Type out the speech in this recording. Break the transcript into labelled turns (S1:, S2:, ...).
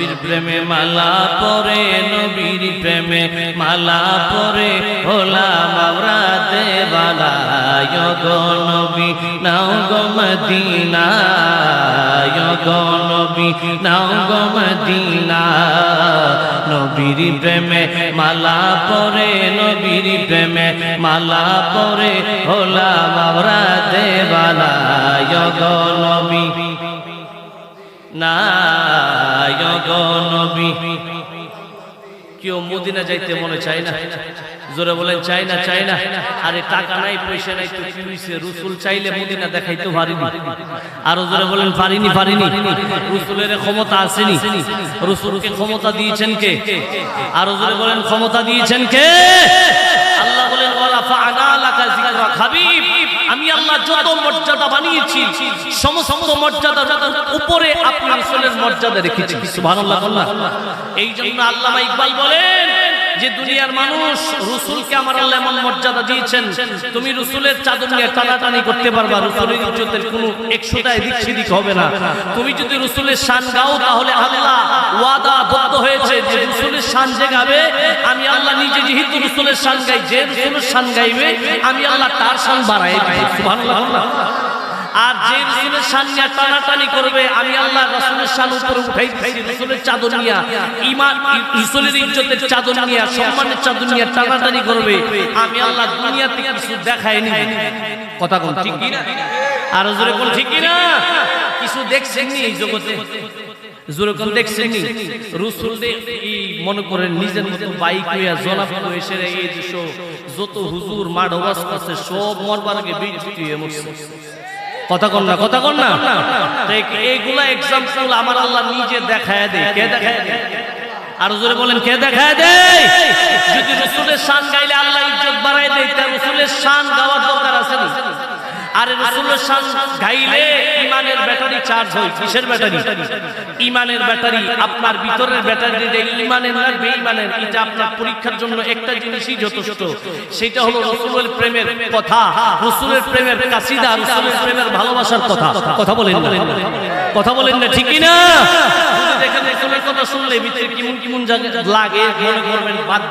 S1: নবীর প্রেমে মালা পরে, নবীর প্রেমে মালা পরে হলাম আমরা দেবালা গো নবী, নাও গো মদিনা নবী, নাও গো মদিনা। নবীর প্রেমে মালা পরে, নবীর প্রেমে মালা পরে হলাম আমরা দেবালা গো নবী। নায়ক কেউ মদিনা যাইতে মনে চায় না। জোরে বলেন চাই না চাই না। আরে টাকা নাই, পয়সা নাই, তো হইছে? রসুল চাইলে মদিনা দেখাইতে পারিনি। আরও জোরে বলেন, পারিনি পারিনি। রসুলের ক্ষমতা আসেনি। রসুলকে ক্ষমতা দিয়েছেন কে? আরও জোরে বলেন, ক্ষমতা দিয়েছেন কে? আল্লাহ বলেন ওয়ালা ফাআনা লাকা হাবিব, আমি আল্লাহ যত মর্যাদা বানিয়েছি, সমস্ত মর্যাদার উপরে আপনি রাসূলের মর্যাদা রেখেছি। সুবহানাল্লাহ এই জন্য আল্লামা ইকবাল বলেন যে দুনিয়ার মানুষ রসুলকে আমার আল্লাহ এমন মর্যাদা দিয়েছেন, তুমি রসুলের চাদর নিয়ে টানাটানি করতে পারবা, রসুলের ইজ্জতের কোনো একশোটা এদিক সেদিক হবে না। তুমি যদি রসুলের শান গাও, তাহলে আল্লাহ ওয়াদা বদ্ধ হয়েছে যে রসুলের শান যে গাবে, আমি আল্লাহ নিজে যেহেতু রসুলের শান গাই, যে রসুলের শান গাইবে, আমি আল্লাহ তার শান বাড়াই সুবহানাল্লাহ। আর যে রসুলের শান নিয়ে টানাটানি করবে, আমি আল্লাহ রসুলের শান উপরে উঠাই দিচ্ছি রসুলের চাদর নিয়ে ইমান রসুলের ইজ্জতের চাদর নিয়ে, সম্মানের চাদর নিয়ে টানাটানি করবে। আমি আল্লাহ দুনিয়াতে কিছু দেখাইনি। কথা কোন, ঠিক কি না আর জোরে কোন ঠিক কি না কিছু দেখছেন নি এই জগতে? জোরে কোন দেখছেন নি? রসুল মনে করেন, নিজের মতো বাইক হইয়া জলাপ এসে এই যে সব, যত হুজুর মাড ওয়াজ সব মরবার আগে বিচ্যুতি হয়ে মরছে। কথা কন না কথা কন না এইগুলা এক্সাম্পল আমার আল্লাহ নিজে দেখায় দেয়। কে দেখায় দেয়? আর জোরে বলেন কে দেখায় দেয়? যদি রসুলের শান গাইলে আল্লাহ ইজ্জত বাড়ায় দেয় তা রসুলের শান গাওয়ার দরকার আছে না? ইমানের ব্যাটারি চার্জ হয়। কিসের ব্যাটারি? ইমানের ব্যাটারি। আপনার ভিতরের ব্যাটারি ইমানের না বেঈমানের, এটা আপনার পরীক্ষার জন্য একটা জিনিসই যথেষ্ট। সেটা হলো রসুলের প্রেমের কথা। রসুলের প্রেমের কাসিদা, রসুলের প্রেমের ভালোবাসার কথা। কথা বলেন না। কথা বলেন না ঠিকই না দেখেন রসুলের কথা শুনলে ভিতরে কেমন কেমন লাগে, মনে করবেন, বাদ